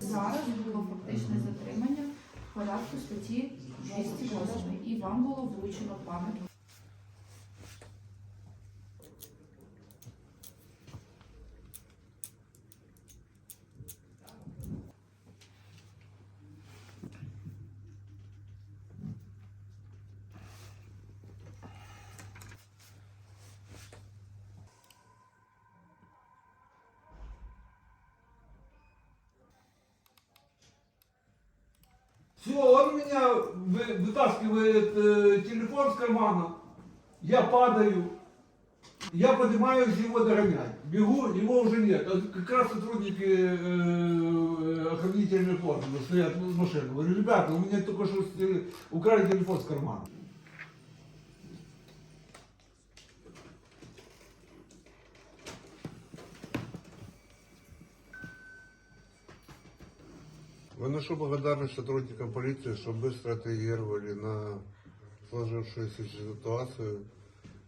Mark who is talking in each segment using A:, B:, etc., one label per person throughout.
A: зараз було фактичне затримання в порядку статті 208 і вам було вручено пам'ятку.
B: Все, он меня вы- вытаскивает э, телефон с кармана, я падаю, я поднимаюсь его догонять. Бегу, его уже нет. А Как раз сотрудники э, охранительной формы стоят в машину. Говорю, ребята, у меня только что с- украли телефон с кармана.
C: Выношу благодарность сотрудникам полиции, что быстро отреагировали на сложившуюся ситуацию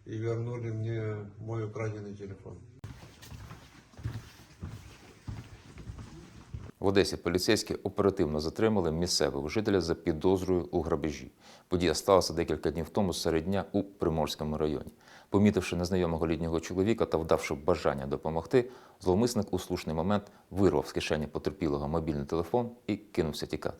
C: и вернули мне мой украденный телефон.
D: В Одесі поліцейські оперативно затримали місцевого жителя за підозрою у грабежі. Подія сталася декілька днів тому серед дня у Приморському районі. Помітивши незнайомого літнього чоловіка та вдавши бажання допомогти, зловмисник у слушний момент вирвав з кишені потерпілого мобільний телефон і кинувся тікати.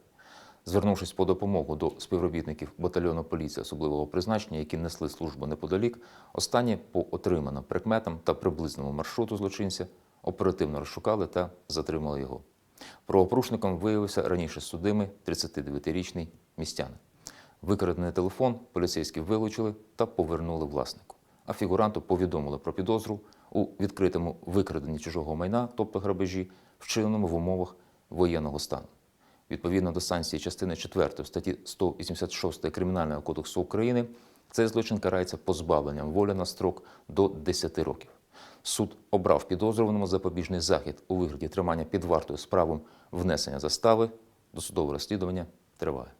D: Звернувшись по допомогу до співробітників батальйону поліції особливого призначення, які несли службу неподалік, останні по отриманим прикметам та приблизному маршруту злочинця оперативно розшукали та затримали його. Правопорушником виявився раніше судимий 39-річний містянин. Викрадений телефон поліцейські вилучили та повернули власнику. А фігуранту повідомили про підозру у відкритому викраденні чужого майна, тобто грабежі, вчиненому в умовах воєнного стану. Відповідно до санкції частини 4 статті 186 Кримінального кодексу України, цей злочин карається позбавленням волі на строк до 10 років. Суд обрав підозрюваному запобіжний захід у вигляді тримання під вартою з внесення застави. Досудове розслідування триває.